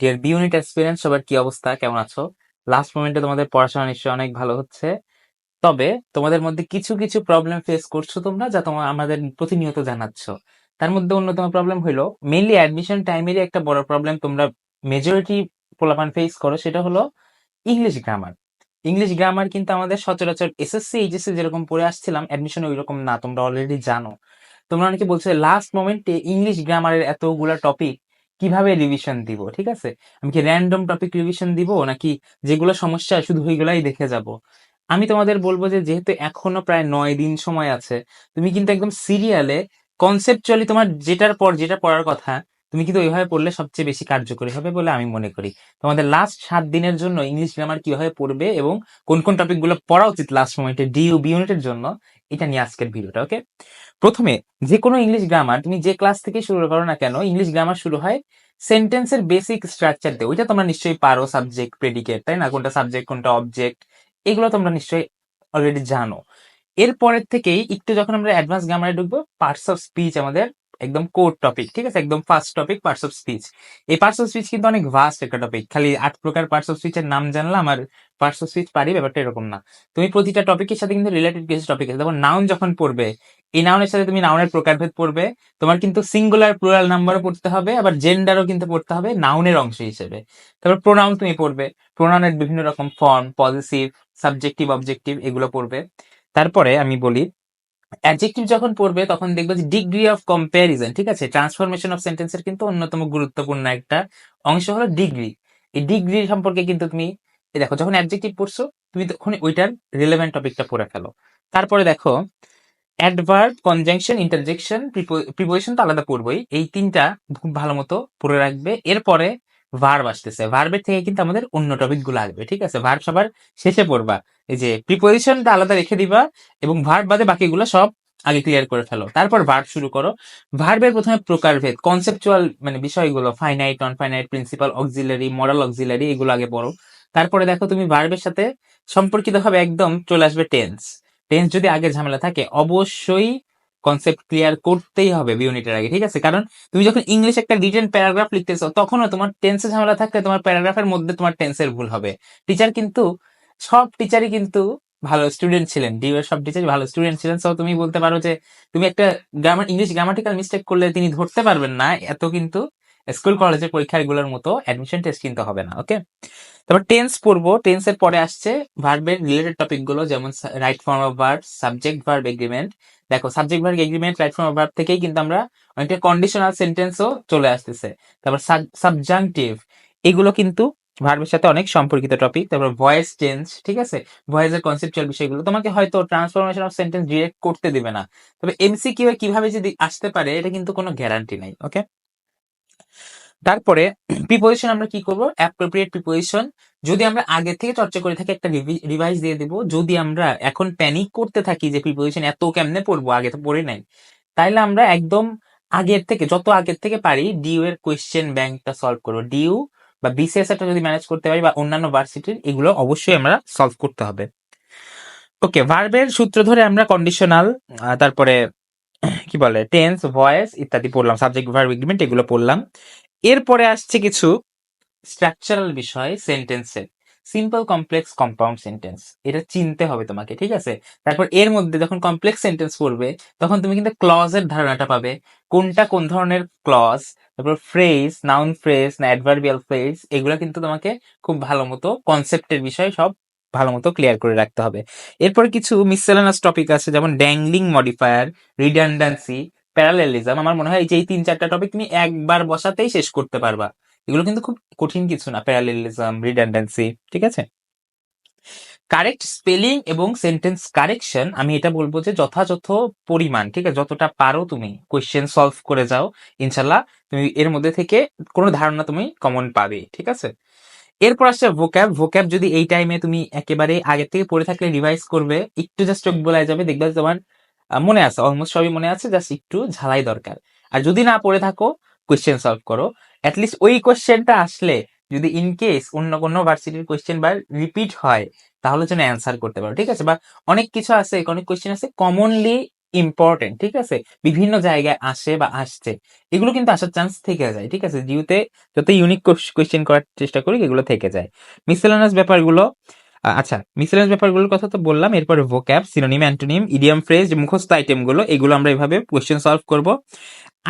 Deer B unit experience সবার কি অবস্থা? কেমন আছো? লাস্ট মোমেন্টে তোমাদের পড়াশোনা নিশ্চয়ই অনেক ভালো হচ্ছে। তবে তোমাদের মধ্যে কিছু কিছু প্রবলেম ফেস করছ তোমরা, যা তোমার আমাদের প্রতিনিয়ত জানাচ্ছ। তার মধ্যে অন্যতম প্রবলেম হলো মেইনলি অ্যাডমিশন টাইমেরই একটা বড় প্রবলেম তোমরা মেজরিটি পোলাপান ফেস করো, সেটা হলো ইংলিশ গ্রামার ইংলিশ গ্রামার কিন্তু আমাদের সচরাচর এসএসসি এইচএসসি যেরকম পড়ে আসছিলাম অ্যাডমিশন ওই রকম না, তোমরা অলরেডি জানো। তোমরা অনেকে বলছো লাস্ট মোমেন্টে ইংলিশ গ্রামারের এতগুলা টপিক কীভাবে রিভিশন দিব, ঠিক আছে? আমি কি র্যান্ডম টপিক রিভিশন দিব, নাকি যেগুলো সমস্যা শুধু ওইগুলাই দেখে যাব? আমি তোমাদের বলব যে, যেহেতু এখনও প্রায় নয় দিন সময় আছে, তুমি কিন্তু একদম সিরিয়ালে কনসেপচুয়ালি তোমার যেটার পর যেটা পড়ার কথা তুমি কিন্তু ওইভাবে পড়লে সবচেয়ে বেশি কার্যকরী হবে বলে আমি মনে করি। তোমাদের লাস্ট সাত দিনের জন্য ইংলিশ গ্রামার কীভাবে পড়বে এবং কোন কোন টপিকগুলো পড়া উচিত লাস্ট মোমেন্টে ডিউ বি ইউনিটের জন্য, এটা নিয়ে আজকের ভিডিওটা ওকে প্রথমে যে কোনো ইংলিশ গ্রামার তুমি যে ক্লাস থেকে শুরু করো না কেন ইংলিশ গ্রামার শুরু হয় সেন্টেন্সের বেসিক স্ট্রাকচার দিয়ে ওইটা তোমরা নিশ্চয়ই পারো সাবজেক্ট প্রেডিকেট তাই না? কোনটা সাবজেক্ট কোনটা অবজেক্ট এগুলো তোমরা নিশ্চয়ই অলরেডি জানো। এরপরের থেকেই, একটু যখন আমরা অ্যাডভান্স গ্রামারে ঢুকবো পার্টস অফ স্পিচ আমাদের একদম কোর টপিক ঠিক আছে? একদম first topic parts of speech এই পার্টস অফ স্পিচ কিন্তু অনেক ভাস্ট একটা টপিক খালি আট প্রকার পার্টস অফ স্পিচের নাম জানলাম আর পার্টস অফ স্পিচ পারি, ব্যাপারটা এরকম না। তুমি প্রতিটা টপিকের সাথে কিন্তু রিলেটেড কিছু টপিক আছে। যেমন নাউন যখন পড়বে, এই নাউনের সাথে তুমি নাউনের প্রকারভেদ পড়বে। তোমার কিন্তু সিঙ্গুলার প্লুরাল নাম্বারও পড়তে হবে, আবার জেন্ডারও কিন্তু পড়তে হবে নাউনের অংশ হিসেবে। তারপর প্রোনাউন তুমি পড়বে। প্রোনাউনের বিভিন্ন রকম ফর্ম পজিটিভ সাবজেক্টিভ অবজেক্টিভ এগুলো পড়বে। তারপরে আমি বলি অ্যাডজেক্টিভ যখন পড়বে, তখন দেখবে যে ডিগ্রি অফ কম্প্যারিজন ঠিক আছে? ট্রান্সফরমেশন অফ সেন্টেন্সের কিন্তু অন্যতম গুরুত্বপূর্ণ একটা অংশ হলো ডিগ্রি এই ডিগ্রি সম্পর্কে কিন্তু তুমি দেখো, যখন অ্যাডজেক্টিভ পড়ছো, তুমি তখন ওইটার রিলেভেন্ট টপিকটা পড়ে ফেলো। তারপরে দেখো অ্যাডভার্ব কনজাংশন ইন্টারজেকশন প্রিপোজিশন তো আলাদা পড়বই। এই তিনটা খুব ভালো মতো পড়ে রাখবে। এরপরে ভার্ব আসতেছে। ভার্বের থেকে কিন্তু আমাদের অন্য টপিকগুলো আসবে, ঠিক আছে? ভার্ব সবার শেষে পড়বা। এই যে প্রিপোজিশনটা আলাদা রেখে দিবা এবং ভার্ব বাদে বাকিগুলো সব আগে ক্লিয়ার করে ফেলো। তারপর ভার্ব শুরু করো। ভার্বের প্রথমে প্রকারভেদ কনসেপচুয়াল মানে বিষয়গুলো finite non finite principal auxiliary modal auxiliary এগুলো আগে পড়ো। তারপরে দেখো তুমি ভার্বের সাথে সম্পর্কিত ভাবে একদম চলে আসবে টেন্স টেন্স যদি আগের ঝামেলা থাকে, অবশ্যই কনসেপ্ট ক্লিয়ার করতেই হবে ইউনিটের আগে, ঠিক আছে? কারণ তুমি যখন ইংলিশ একটা রিটেন প্যারাগ্রাফ লিখতেছো, তখনও তোমার টেন্সের ঝামেলা থাকলে তোমার প্যারাগ্রাফের মধ্যে তোমার টেন্সের ভুল হবে। টিচার কিন্তু, সব টিচারই কিন্তু ভালো স্টুডেন্ট ছিলেন। ডিউ এর সব টিচার ভালো স্টুডেন্ট ছিলেন। সো তুমি বলতে পারো যে, তুমি একটা গ্রামার ইংলিশ গ্রামাটিক্যাল মিস্টেক করলে তিনি ধরতে পারবেন না। এত কিন্তু স্কুল কলেজের পরীক্ষাগুলোর মতো অ্যাডমিশন টেস্ট কিন্তু হবে না ওকে তারপর টেন্স পড়ব টেন্সের পরে আসছে ভার্বের রিলেটেড টপিকগুলো, যেমন right form of verb subject verb agreement দেখো subject verb agreement right form of verb থেকেই কিন্তু আমরা অনেকটা কন্ডিশনাল সেন্টেন্সও চলে আসতেছে। তারপর সাবজাংটিভ এগুলো কিন্তু ভার্বের সাথে অনেক সম্পর্কিত টপিক তারপর ভয়েস চেঞ্জ ঠিক আছে? ভয়েসের কনসেপচুয়াল বিষয়গুলো, তোমাকে হয়তো ট্রান্সফরমেশন অফ সেন্টেন্স ডিরেক্ট করতে দিবে না। তবে এমসি কিউ কীভাবে যদি আসতে পারে, এটা কিন্তু কোনো গ্যারান্টি নাই ওকে তারপরে প্রিপোজিশন আমরা কি করব? অ্যাপ্রোপ্রিয়েট প্রিপোজিশন যদি আমরা আগে থেকে চর্চা করে থাকি, একটা রিভাইজ দিয়ে দেব। যদি আমরা এখন প্যানিক করতে থাকি যে প্রিপোজিশন এত কেমনে পড়ব? আগে তো পড়ে নাই। তাইলে আমরা একদম আগের থেকে, যত আগের থেকে পারি ডিউ এর কোয়েশ্চেন ব্যাংকটা সলভ করব। ডিউ বা বিসিএস একটা যদি ম্যানেজ করতে পারি বা অন্যান্য ভার্সিটির এগুলো অবশ্যই আমরা সলভ করতে হবে। ওকে ভার্বের সূত্র ধরে আমরা কন্ডিশনাল তারপরে কি বলে? টেন্স ভয়েস ইত্যাদি পড়লাম। সাবজেক্ট ভার্ব এগ্রিমেন্ট এগুলো পড়লাম। এরপরে আসছে কিছু স্ট্রাকচারাল বিষয় সেন্টেন্সের সিম্পল কমপ্লেক্স কম্পাউন্ড সেন্টেন্স এটা চিনতে হবে তোমাকে, ঠিক আছে? তারপর এর মধ্যে যখন কমপ্লেক্স সেন্টেন্স পড়বে, তখন তুমি কিন্তু ক্লজের ধারণাটা পাবে। কোনটা কোন ধরনের ক্লজ তারপর ফ্রেজ নাউন ফ্রেজ না অ্যাডভার্বিয়াল ফ্রেজ এগুলো কিন্তু তোমাকে খুব ভালো মতো কনসেপ্টের বিষয় সব ভালো মতো ক্লিয়ার করে রাখতে হবে। এরপর কিছু মিসেলানাস টপিক আছে, যেমন ড্যাংলিং মডিফায়ার রিডান্ডেন্সি প্যারালেলিজম, আমার মনে হয় যে এই তিন চারটা টপিক তুমি একবার বসাতেই শেষ করতে পারবা। এগুলো কিন্তু খুব কঠিন কিছু না, প্যারালেলিজম রিডান্ডেন্সি ঠিক আছে? কারেক্ট স্পেলিং এবং সেন্টেন্স কারেকশন আমি এটা বলব যে যথাযথ পরিমাণ, ঠিক আছে? যতটা পারো তুমি কোয়েশ্চেন সলভ করে যাও ইনশাল্লাহ তুমি এর মধ্যে থেকে কোনো ধারণা তুমি কমন পাবে, ঠিক আছে? এরপর আসছে ভোক্যাব ভোক্যাব যদি এই টাইমে তুমি একেবারে আগের থেকে পড়ে থাকলে রিভাইজ করবে, একটু জাস্ট চোখ বলায় যাবে, দেখবে তোমার মনে আছে অলমোস্ট সবই মনে আছে জাস্ট একটু ঝালাই দরকার। আর যদি না পড়ে থাকো কোয়েশ্চেন সলভ করো। অ্যাটলিস্ট ওই কোয়েশ্চেনটা আসলে যদি ইন কেস অন্য কোনো ভার্সিটির কোয়েশ্চেন বা রিপিট হয়, তাহলে যেন অ্যান্সার করতে পারো, ঠিক আছে? বা অনেক কিছু আছে, অনেক কোয়েশ্চেন আছে কমনলি ইম্পর্টেন্ট ঠিক আছে? বিভিন্ন জায়গায় আসে বা আসছে। এগুলো কিন্তু আসার চান্স থেকে যায়, ঠিক আছে? ডিউতে যত ইউনিক কোয়েশ্চেন করার চেষ্টা করি এগুলো থেকে যায়। মিসেলানাস ব্যাপারগুলো আচ্ছা মিসেলানাস ব্যাপারগুলোর কথা তো বললাম, এরপরে vocab synonym antonym idiom phrase মুখস্থ আইটেমগুলো এগুলো আমরা এভাবে কোয়েশ্চেন সলভ করব।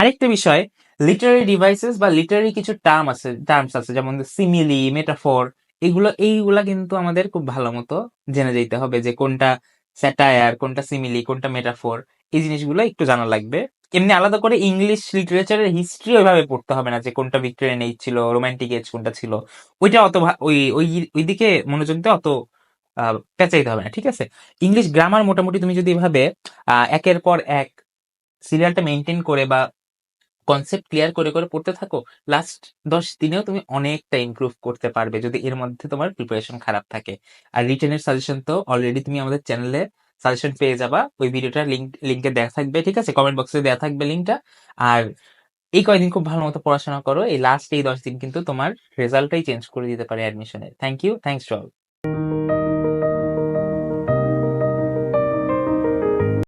আরেকটা বিষয় লিটারি ডিভাইসেস বা লিটারি কিছু টার্ম আছে টার্মস আছে, যেমন সিমিলি মেটাফোর এগুলো, এইগুলা কিন্তু আমাদের খুব ভালো মতো জেনে যেতে হবে যে কোনটা স্যাটায়ার কোনটা সিমিলি কোনটা মেটাফোর এই জিনিসগুলো একটু জানা লাগবে। এমনি আলাদা করে ইংলিশ লিটারেচারের হিস্ট্রি ওইভাবে পড়তে হবে না যে কোনটা ভিক্টোরিয়ান এজ ছিল রোমান্টিক এজ কোনটা ছিল। ওইটা অত ওই ওই ওইদিকে মনোযোগ দিয়ে অত পেঁচাইতে হবে না, ঠিক আছে? ইংলিশ গ্রামার মোটামুটি তুমি যদি এভাবে একের পর এক সিরিয়ালটা মেনটেন করে বা কনসেপ্ট ক্লিয়ার করে করে পড়তে থাকো লাস্ট দশ দিনেও তুমি অনেকটা ইমপ্রুভ করতে পারবে যদি এর মধ্যে তোমার প্রিপারেশন খারাপ থাকে। আর রিটেনের সাজেশন তো অলরেডি তুমি আমাদের চ্যানেলে সাজেশন পেয়ে যাবা। ওই ভিডিওটা লিঙ্ক লিঙ্কে দেওয়া থাকবে, ঠিক আছে? কমেন্ট বক্সে দেওয়া থাকবে লিঙ্কটা আর এই কয়দিন খুব ভালো মতো পড়াশোনা করো। এই লাস্ট এই দশ দিন কিন্তু তোমার রেজাল্টটাই চেঞ্জ করে দিতে পারে অ্যাডমিশনের thank you thanks to all